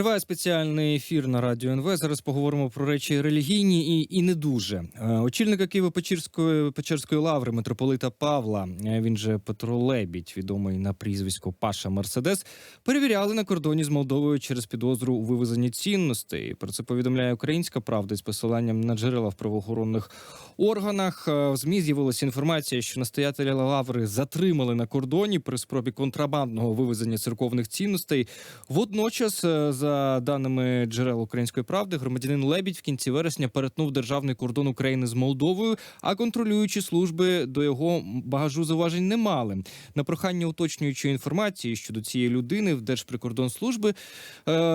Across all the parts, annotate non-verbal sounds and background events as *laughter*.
Триває спеціальний ефір на радіо НВ. Зараз поговоримо про речі релігійні і, і не дуже. Е, Очільника Києво-Печерської Печерської лаври митрополита Павла, е, він же Петро Лебідь, відомий на прізвисько Паша Мерседес, перевіряли на кордоні з Молдовою через підозру у вивезенні цінностей. Про це повідомляє Українська Правда з посиланням на джерела в правоохоронних органах. Е, В змі з'явилася інформація, що настоятеля лаври затримали на кордоні при спробі контрабандного вивезення церковних цінностей. Водночас, е, за даними джерел української правди, громадянин Лебідь в кінці вересня перетнув державний кордон України з Молдовою, а контролюючі служби до його багажу зауважень не мали. На прохання уточнюючої інформації щодо цієї людини в Держприкордонслужби е,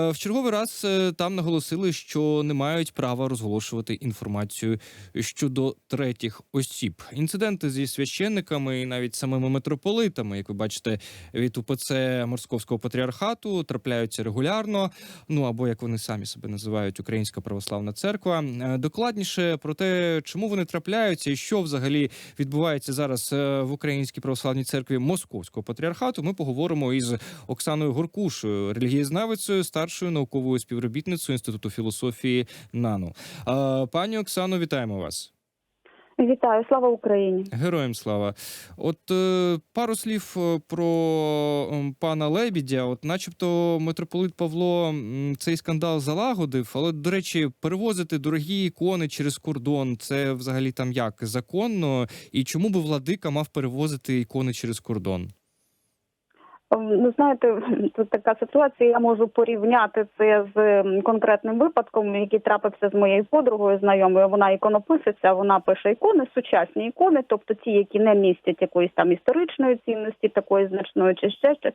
в черговий раз е, там наголосили, що не мають права розголошувати інформацію щодо третіх осіб. Інциденти зі священниками і навіть самими митрополитами, як ви бачите, від УПЦ Московського патріархату трапляються регулярно. Ну або як вони самі себе називають Українська православна церква. Е, Докладніше про те, чому вони трапляються і що взагалі відбувається зараз е, в Українській православній церкві Московського патріархату. Ми поговоримо із Оксаною Горкушою, релігієзнавицею, старшою науковою співробітницею інституту філософії НАНУ. Е, Пані Оксано, вітаємо вас. Вітаю, слава Україні. Героям слава. От е, пару слів е, про пана Лебідя. От, начебто, митрополит Павло цей скандал залагодив, але до речі, перевозити дорогі ікони через кордон це взагалі там як законно? І чому би владика мав перевозити ікони через кордон? Ну, знаєте, тут така ситуація. Я можу порівняти це з конкретним випадком, який трапився з моєю подругою знайомою. Вона іконописиця, вона пише ікони, сучасні ікони, тобто ті, які не містять якоїсь там історичної цінності, такої значної чи ще щось.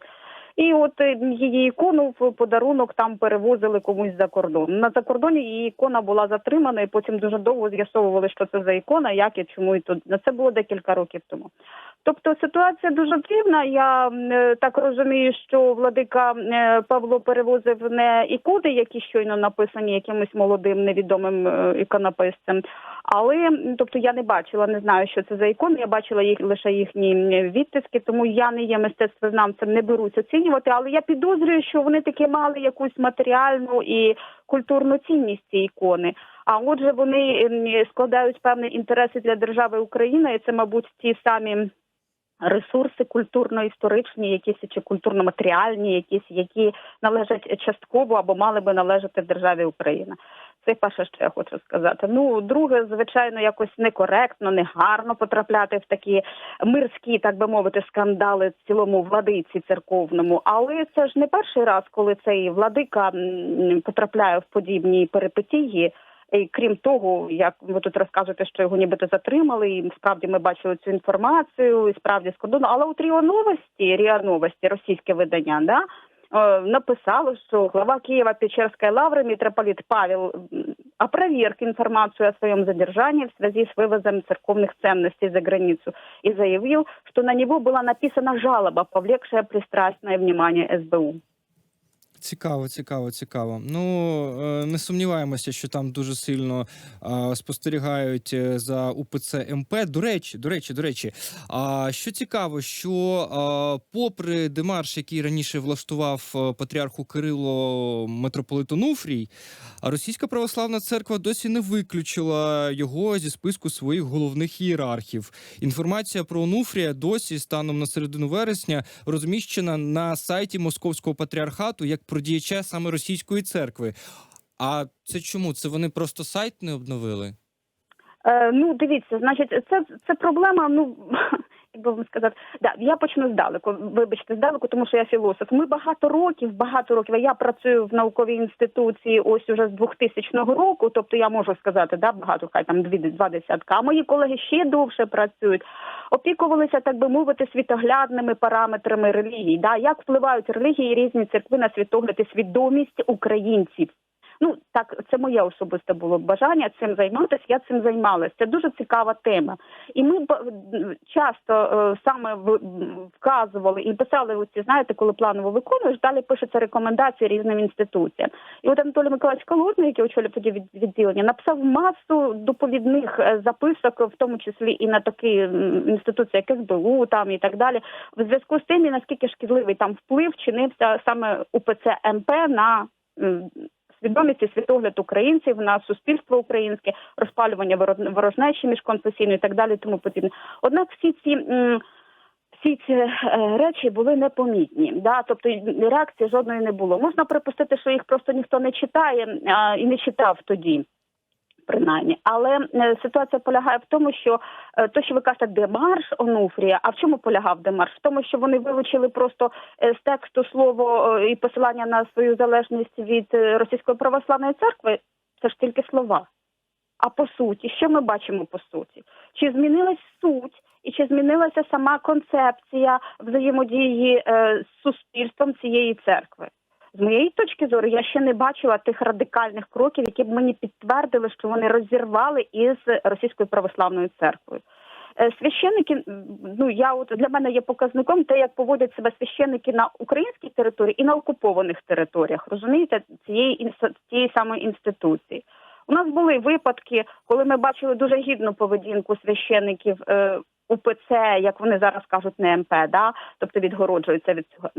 І от е, її ікону в подарунок там перевозили комусь за кордон. На закордоні її ікона була затримана, і потім дуже довго з'ясовували, що це за ікона, як і чому і тут. На Це було декілька років тому. Тобто ситуація дуже дивна. Я е, так розумію, що владика е, Павло перевозив не ікони, які щойно написані якимось молодим невідомим е, іконописцем. Але тобто я не бачила, не знаю, що це за ікони. Я бачила їх лише їхні відтиски, тому я не є мистецтвознавцем, не берусь оцінювати. Але я підозрюю, що вони таки мали якусь матеріальну і культурну цінність ці ікони. А отже, вони складають певні інтереси для держави Україна, і це, мабуть, ті самі ресурси культурно-історичні, якісь чи культурно-матеріальні, якісь які належать частково або мали би належати державі Україна. Це перше, що я хочу сказати. Ну, друге, звичайно, якось некоректно, негарно потрапляти в такі мирські, так би мовити, скандали в цілому владиці церковному. Але це ж не перший раз, коли цей владика потрапляє в подібні перипетії. І крім того, як ви тут розказуєте, що його нібито затримали, і справді ми бачили цю інформацію, і справді з кордону. Але от РІО Новості, РІА Новості, російське видання, да, е, написало, що глава Киева Печерской лавры митрополит Павел м, опроверг информацию о своем задержании в связи с вывозом церковных ценностей за границу и заявил, что на него была написана жалоба, повлекшая пристрастное внимание СБУ. Цікаво, цікаво, цікаво. Ну е, не сумніваємося, що там дуже сильно спостерігають е, за УПЦ МП. До речі, до речі, до речі. А що цікаво, що попри демарш, який раніше влаштував е, патріарху Кирило митрополит Онуфрій, російська православна церква досі не виключила його зі списку своїх головних ієрархів. Інформація про Онуфрія досі станом на середину вересня розміщена на сайті Московського патріархату як про діяча саме російської церкви. А це чому? Це вони просто сайт не обновили? Е, ну, дивіться, значить, це, це проблема, ну. *laughs* Як би вам сказати, да, я почну здалеку. Вибачте, здалеку, тому що я філософ. Ми багато років, багато років. Я працюю в науковій інституції ось уже з 2000 року. Тобто я можу сказати, да, багато хай там дві два десятка. А мої колеги ще довше працюють. Опікувалися, так би мовити, світоглядними параметрами релігії. Да, як впливають релігії різні церкви на світогляд і свідомість українців. Ну так, це моє особисте було бажання цим займатися. Я цим займалася. Це дуже цікава тема. І ми часто е, саме вказували і писали оці, знаєте, коли планово виконуєш, далі пишуться рекомендації різним інституціям. І от Анатолій Миколаївич Колодний, який очолює тоді від- відділення, написав масу доповідних е, записок, в тому числі і на такі інституції, як СБУ, там і так далі, в зв'язку з тим, і наскільки шкідливий там вплив чинився саме УПЦ МП на свідомість і світогляд українців на суспільство українське, розпалювання воро- ворожнечі міжконфесійної і так далі, тому подібне. Однак всі ці всі ці е, речі були непомітні. Да? Тобто реакції жодної не було. Можна припустити, що їх просто ніхто не читає а, і не читав тоді. Принаймні, але е, ситуація полягає в тому, що е, то, що ви кажете, демарш Онуфрія, а в чому полягав демарш? В тому, що вони вилучили просто е, з тексту слово і посилання на свою залежність від російської православної церкви. Це ж тільки слова. А по суті, що ми бачимо по суті? Чи змінилась суть, і чи змінилася сама концепція взаємодії з суспільством цієї церкви? З моєї точки зору, я ще не бачила тих радикальних кроків, які б мені підтвердили, що вони розірвали із російською православною церквою. Е, Священники, ну я от для мене є показником те, як поводять себе священники на українській території і на окупованих територіях, розумієте, цієї цієї самої інституції. У нас були випадки, коли ми бачили дуже гідну поведінку священиків е, УПЦ, як вони зараз кажуть, не МП, да? тобто відгороджуються від цього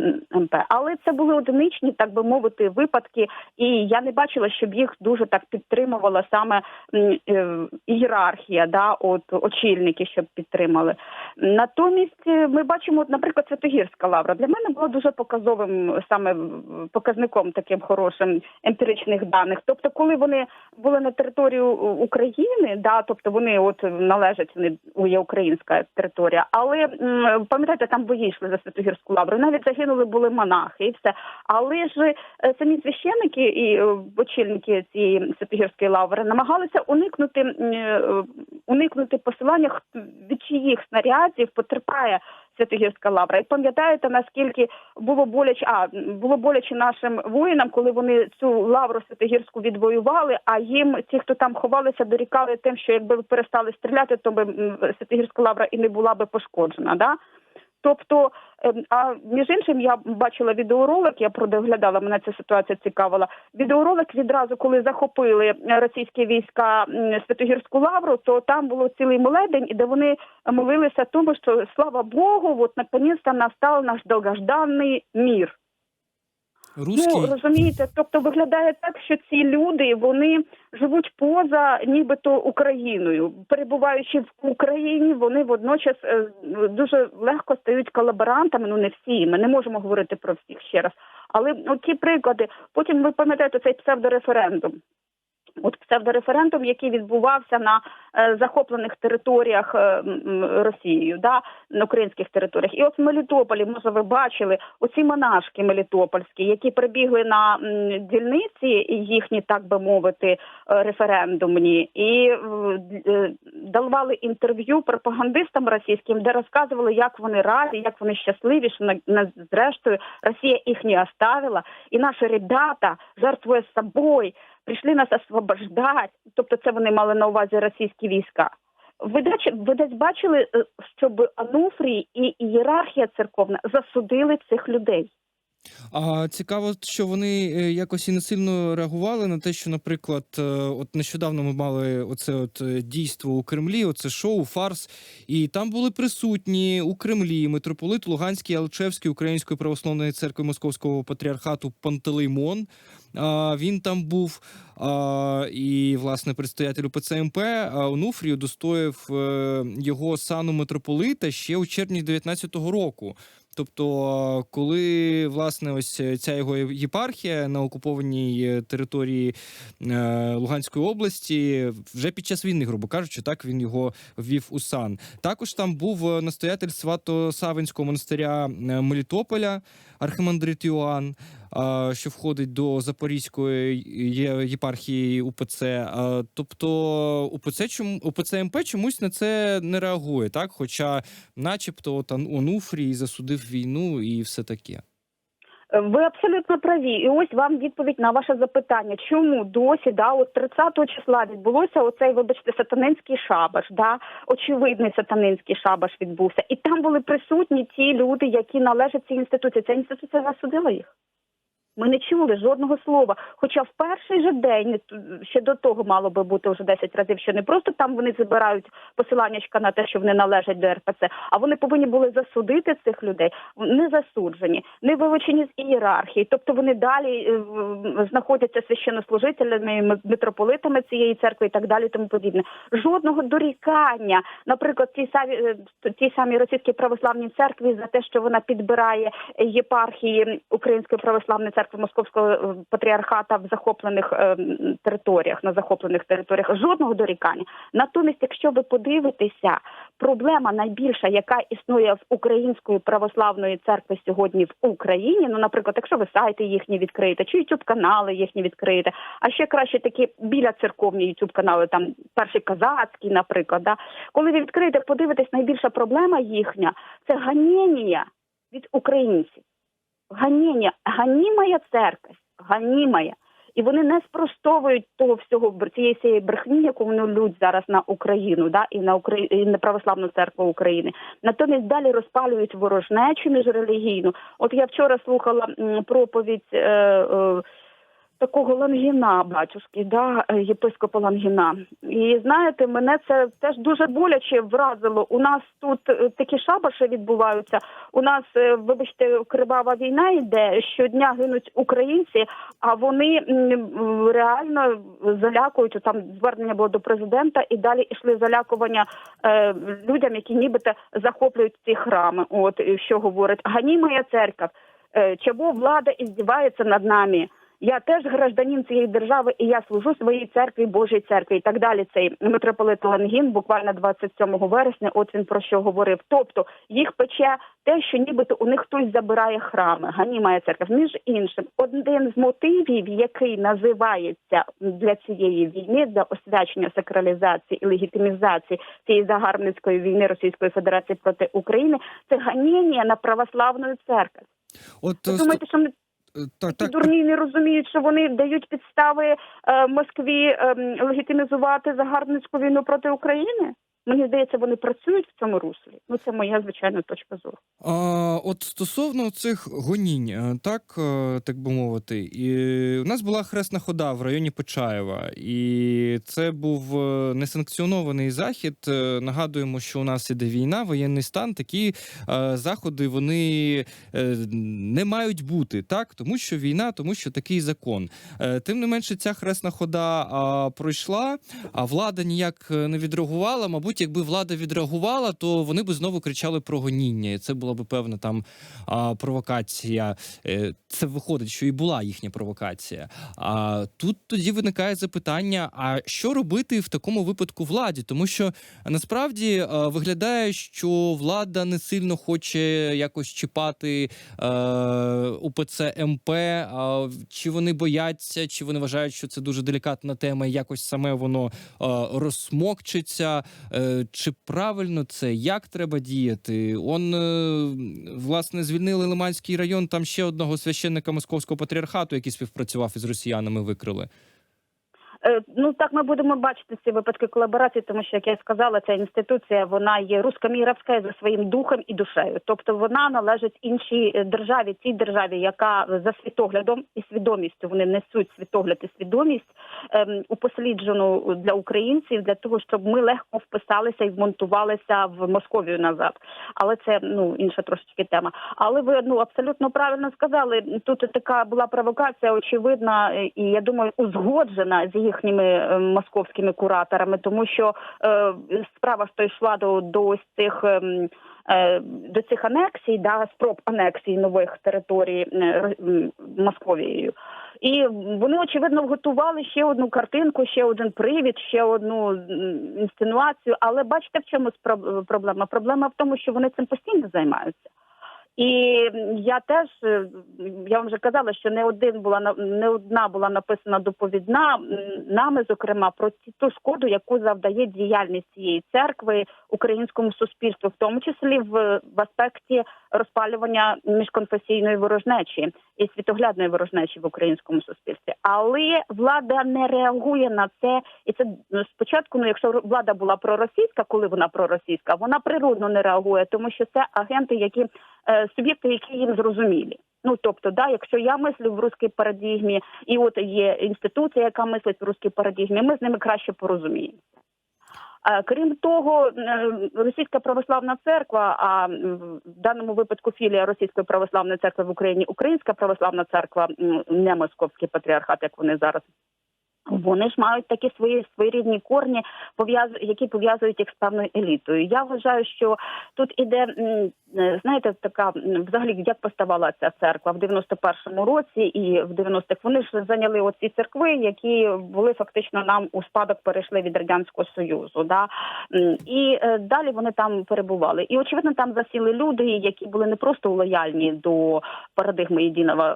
МП. Але це були одиничні, так би мовити, випадки, і я не бачила, щоб їх дуже так підтримувала саме е, ієрархія, да, от очільники, щоб підтримали. Натомість е, ми бачимо, наприклад, Святогірська лавра для мене була дуже показовим саме показником таким хорошим емпіричних даних. Тобто, коли вони були на території України, да, тобто вони от належать вони є українська територія, але пам'ятаєте, там бої йшли за Святогірську лавру. Навіть загинули були монахи і все. Але ж е, самі священники і е, очільники цієї Святогірської лаври намагалися уникнути е, уникнути посилання від чиїх снарядів потерпає Святогірська лавра. І пам'ятаєте, наскільки було боляче, а було боляче нашим воїнам, коли вони цю лавру Святогірську відвоювали, а їм ті, хто там ховалися, дорікали тим, що якби перестали стріляти, то би Святогірська лавра і не була би пошкоджена. Да? Тобто, ем, а між іншим, я бачила відеоролик, я продоглядала, мене ця ситуація цікавила. Відеоролик відразу, коли захопили російські війська Святогірську лавру, то там було цілий молебень, і де вони молилися тому, що слава Богу, от наконець-то настав наш довгожданий мір. Руський Ну розумієте, тобто виглядає так, що ці люди вони живуть поза нібито Україною. Перебуваючи в Україні, вони водночас е, дуже легко стають колаборантами. Ну не всі. Ми не можемо говорити про всіх ще раз. Але ті приклади. Потім ви пам'ятаєте цей псевдореферендум. От псевдореферендум, який відбувався на е, захоплених територіях е, Росією, да, на українських територіях. І от в Мелітополі, може, ви бачили оці монашки мелітопольські, які прибігли на м, дільниці їхні, так би мовити, е, референдумні, і е, давали інтерв'ю пропагандистам російським, де розказували, як вони раді, як вони щасливі, що на, на зрештою Росія їх не оставила, і наші ребята, жертвуя собою, прийшли нас освобождати. Тобто, це вони мали на увазі російські війська. Ви десь, бачили, е, щоб Ануфрій і ієрархія церковна засудили цих людей? А цікаво, що вони е, якось і не сильно реагували на те, що, наприклад, е, от нещодавно ми мали оце от дійство у Кремлі, оце шоу, фарс, і там були присутні у Кремлі митрополит Луганський Алчевський Української православної церкви Московського патріархату Пантелеймон. Він там був і, власне, предстоятель УПЦ МП а, Онуфрій удостоїв е, його сану митрополита ще у червні 19-го року. Тобто, коли власне ось ця його єпархія на окупованій е, території е, Луганської області, вже під час війни, грубо кажучи, так він його ввів у сан. Також там був настоятель Свято-Савинського монастиря Мелітополя, архимандрит Йоанн, що входить до Запорізької єпархії УПЦ. Тобто УПЦ чому УПЦ МП чомусь на це не реагує, так? Хоча, начебто, от Онуфрій засудив війну і все таке. Ви абсолютно праві. І ось вам відповідь на ваше запитання. Чому досі да, от 30 числа відбулося оцей, вибачте, сатанинський шабаш, да, очевидний сатанинський шабаш відбувся. І там були присутні ті люди, які належать цій інституції. Ця інституція засудила їх. Ми не чули жодного слова. Хоча в перший же день ще до того мало би бути вже 10 разів, що не просто там вони забирають посиланнячка на те, що вони належать до РПЦ, а вони повинні були засудити цих людей. Не засуджені, не вилучені з ієрархії. Тобто вони далі е, знаходяться священнослужителями, митрополитами цієї церкви і так далі, тому подібне. Жодного дорікання, наприклад, ті самі е, ті самі російські православні церкві за те, що вона підбирає єпархії Української православної церкви Московського е, патріархата в захоплених е, територіях, на захоплених територіях. Жодного дорікання. Натомість, якщо ви подивитеся, проблема найбільша, яка існує в Української православної церкви сьогодні в Україні. Ну, наприклад, якщо ви сайти їхні відкриєте, чи youtube канали їхні відкриєте, а ще краще такі біля церковні youtube канали, там перший казацький, наприклад. Да? Коли ви відкриєте, подивитесь, найбільша проблема їхня це ганіння від українців. Ганіння, ганімая церква, ганімая. І вони не спростовують того всього цієї цієї брехні, яку вони лють зараз на Україну, да і на Украї... і на православну церкву України. Натомість далі розпалюють ворожнечу міжрелігійну. От я вчора слухала проповідь. Е, е, Такого Лангіна, батюшки, да, е, єпископа Лангіна. І знаєте, мене це теж дуже боляче вразило. У нас тут е, такі шабаші відбуваються. У нас, е, вибачте, кривава війна йде. Щодня гинуть українці, а вони реально залякують. Там звернення було до президента, і далі йшли залякування е, людям, які нібито захоплюють ці храми. От що говорять, гані моя церква. Чому влада іздівається над нами? Я теж гражданин цієї держави, і я служу своїй церкві, Божій церкві, і так далі. Цей митрополит Лангін, буквально 27 вересня, от він про що говорив. Тобто їх пече те, що нібито у них хтось забирає храми, ганімає церква. Між іншим, один з мотивів, який називається для цієї війни, для освячення сакралізації і легітимізації цієї загарбницької війни Російської Федерації проти України, це ганіння на православну церкву. От Ви е, думаєте, що так, ці так, дурні не розуміють, що вони дають підстави е, Москві е, легітимізувати загарбницьку війну проти України? Мені здається, вони працюють в цьому руслі. Ну це моя звичайна точка зору. А, от стосовно цих гонінь, е, так, е, так би мовити, і у нас була хресна хода в районі Почаєва, і це був е, несанкціонований захід. Нагадуємо, що у нас іде війна, воєнний стан. Такі заходи вони не мають бути, так, тому що війна, тому що такий закон. Тим не менше, ця хресна хода пройшла, а влада ніяк не відреагувала. Мабуть, якби влада відреагувала, то вони би знову кричали про гоніння. І це була би певна там провокація. Е, Це виходить, що і була їхня провокація. А тут тоді виникає запитання: а що робити в такому випадку владі? Тому що насправді е, виглядає, що влада не сильно хоче якось чіпати е, УПЦ МП. Чи вони бояться, чи вони вважають, що це дуже делікатна тема, і якось саме воно розсмокчиться? Е, чи правильно це? Як треба діяти? Он е, власне звільнили Лиманський район. Там ще одного священника московського патріархату, який співпрацював із росіянами, викрили. Е, Ну так ми будемо бачити ці випадки колаборації, тому що як я сказала, ця інституція вона є рускоміровська за своїм духом і душею. Тобто вона належить іншій е, державі, тій державі, яка за світоглядом і свідомістю вони несуть світогляд і свідомість ем, упосліджену для українців для того, щоб ми легко вписалися і вмонтувалися в Московію назад. Але це ну інша трошечки тема. Але ви ну абсолютно правильно сказали. Тут така була провокація, очевидна, е, і я думаю, узгоджена з їхніми е, московськими кураторами, тому що е, справа то йшла до, до ось цих. е, До цих анексій, да, спроб анексії нових територій Московією. І вони очевидно готували ще одну картинку, ще один привід, ще одну інсценуацію. Але бачите, в чому проблема? Проблема в тому, що вони цим постійно займаються. І я теж е, я вам вже казала, що не один була не одна була написана доповідна нами, зокрема, про ту шкоду, яку завдає діяльність цієї церкви українському суспільству, в тому числі в, в аспекті розпалювання міжконфесійної ворожнечі і світоглядної ворожнечі в українському суспільстві. Але влада не реагує на це, і це ну, спочатку. Ну, якщо влада була проросійська, коли вона проросійська, вона природно не реагує, тому що це агенти, які е, суб'єкти, які їм зрозумілі. Ну тобто, да, якщо я мислю в руській парадігмі, і от є інституція, яка мислить в руській парадігмі, ми з ними краще порозуміємо. Е, Крім того, е, Російська православна церква, а в даному випадку філія Російської православної церкви в Україні, Українська православна церква, не московський патріархат, як вони зараз. Вони ж мають такі свої своєрідні корні, які пов'язують їх з певною елітою. Я вважаю, що тут іде е, знаєте, така взагалі як поставала ця церква в 91-му році і в 90-х. Вони ж зайняли оці церкви, які були фактично нам у спадок перейшли від радянського союзу. Да? І е, далі вони там перебували. І очевидно, там засіли люди, які були не просто лояльні до парадигми єдиного е,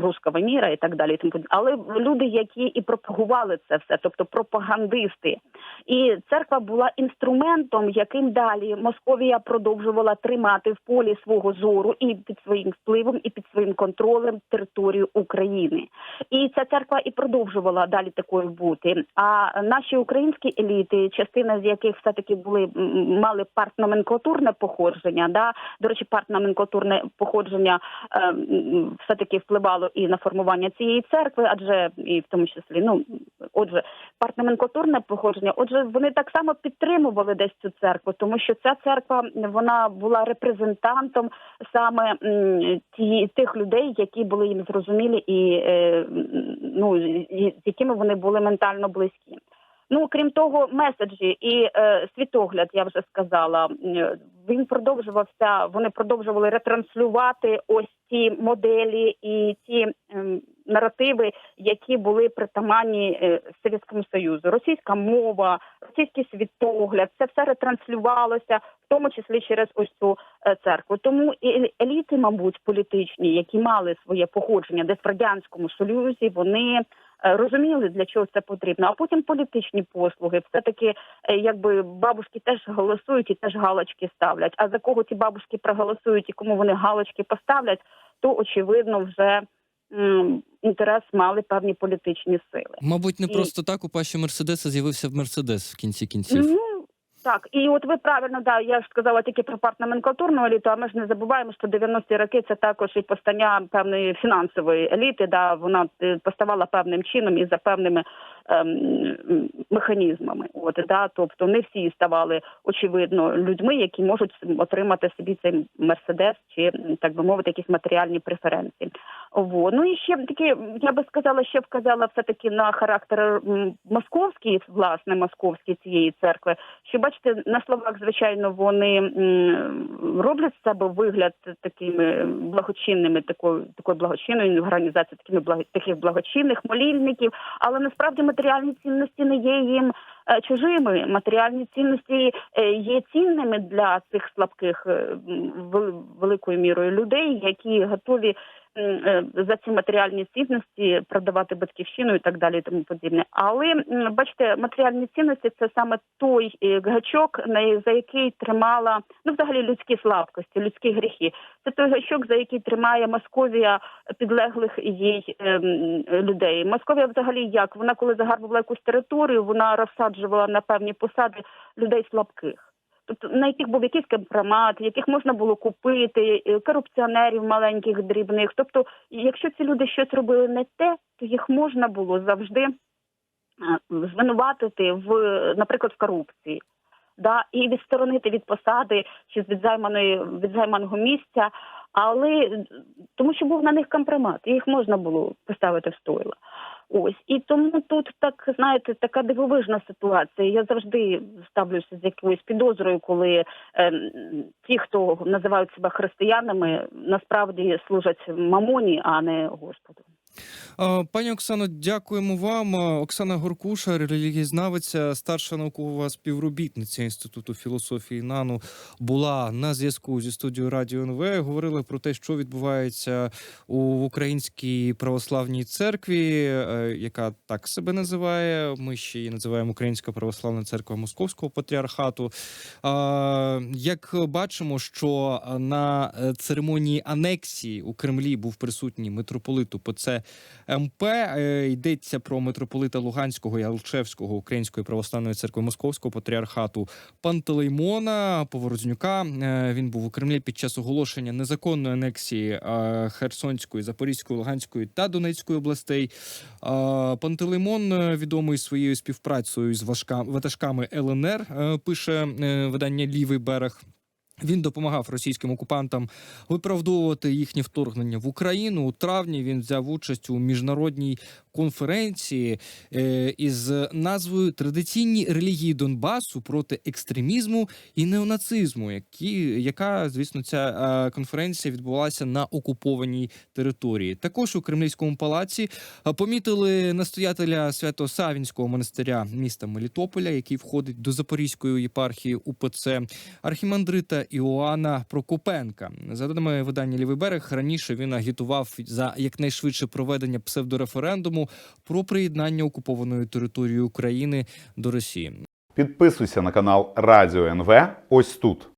руського міра і так далі, але люди, які і пропагували це все, тобто пропагандисти. І церква була інструментом, яким далі Московія продовжувала тримати в полі свого зору і під своїм впливом, і під своїм контролем територію України. І ця церква і продовжувала далі такою бути. А наші українські еліти, частина з яких все таки були мали партноменклатурне походження. Да, до речі, партноменклатурне походження все таки впливало і на формування цієї церкви, адже і в тому числі, ну отже, партноменклатурне походження. Отже, вони так само підтримували десь цю церкву, тому що ця церква вона була репрезентантом саме ті, тих людей, які були їм зрозумілі і е, ну з якими вони були ментально близькі. Ну крім того, меседжі і е, світогляд, я вже сказала, він продовжувався. Вони продовжували ретранслювати ось ті моделі і ті ем, наративи, які були притаманні е, Совєтському Союзу. Російська мова, російський світогляд, це все ретранслювалося, в тому числі через ось цю е, церкву. Тому і е, еліти, мабуть, політичні, які мали своє походження десь в радянському союзі, вони. Розуміли, для чого це потрібно, а потім політичні послуги. Все таки, якби бабушки теж голосують і теж галочки ставлять. А за кого ті бабушки проголосують і кому вони галочки поставлять, то очевидно вже інтерес мали певні політичні сили. Мабуть, не І- просто так у пащі Мерседеса з'явився в Мерседес в кінці кінців. Ну так, і от ви правильно да, я ж сказала тільки про партноменклатурну еліту, а ми ж не забуваємо, що 90-ті роки це також і постання певної фінансової еліти. Да, вона е, поставала певним чином і за певними механізмами. От да, тобто не всі ставали очевидно людьми, які можуть отримати собі цей мерседес чи так би мовити, якісь матеріальні преференції. Во. Ну і ще таки, я би сказала, ще вказала все таки на характер московський, власне, московський цієї церкви. Що бачите, на словах, звичайно, вони роблять з себе вигляд такими благочинними, такою такою благочинною організацією, такими благо, таких благочинних молільників, але насправді матеріальні цінності не є їм е, чужими. Матеріальні цінності е, є цінними для цих слабких е, великою мірою людей, які готові за ці матеріальні цінності продавати батьківщину і так далі, і тому подібне. Але бачите, матеріальні цінності це саме той е, гачок, за який тримала ну взагалі людські слабкості, людські гріхи. Це той гачок, за який тримає Московія підлеглих їй ем, людей. Московія взагалі як вона, коли загарбувала якусь територію, вона розсаджувала на певні посади людей слабких. На яких був якийсь компромат, яких можна було купити, е, корупціонерів маленьких, дрібних. Тобто, якщо ці люди щось робили не те, то їх можна було завжди е, звинуватити в, наприклад, в корупції. Да, і відсторонити від посади чи від займаної від займаного місця, але тому, що був на них компромат, їх можна було поставити в стойло. Ось і тому тут так знаєте, така дивовижна ситуація. Я завжди ставлюся з якоюсь підозрою, коли е, ті, хто називають себе християнами, насправді служать мамоні, а не Господу. Пані Оксано, дякуємо вам. Оксана Горкуша, релігієзнавиця, старша наукова співробітниця Інституту філософії НАНУ, була на зв'язку зі студією Радіо НВ. Говорили про те, що відбувається у Українській православній церкві, е, яка так себе називає. Ми ще її називаємо Українська православна церква Московського патріархату. Як бачимо, що на е, церемонії анексії у Кремлі був присутній митрополит УПЦ МП. Е, Йдеться про митрополита Луганського і Алчевського Української православної церкви Московського патріархату Пантелеймона Поворознюка. Е, Він був у Кремлі під час оголошення незаконної анексії е, Херсонської, Запорізької, Луганської та Донецької областей. Пантелеймон відомий своєю співпрацею з ватажками ЛНР. Пише видання Лівий берег. Він допомагав російським окупантам виправдовувати їхнє вторгнення в Україну. У травні він взяв участь у міжнародній конференції е, із назвою Традиційні релігії Донбасу проти екстремізму і неонацизму, які, яка, звісно, ця е, конференція відбувалася на окупованій території. Також у Кремлівському палаці е, помітили настоятеля Свято-Савінського монастиря міста Мелітополя, який входить до Запорізької єпархії УПЦ архімандрита Іоанна Прокопенка. За даними видання Лівий берег, раніше він агітував за якнайшвидше проведення псевдореферендуму про приєднання окупованої території України до Росії. Підписуйся на канал Радіо НВ ось тут.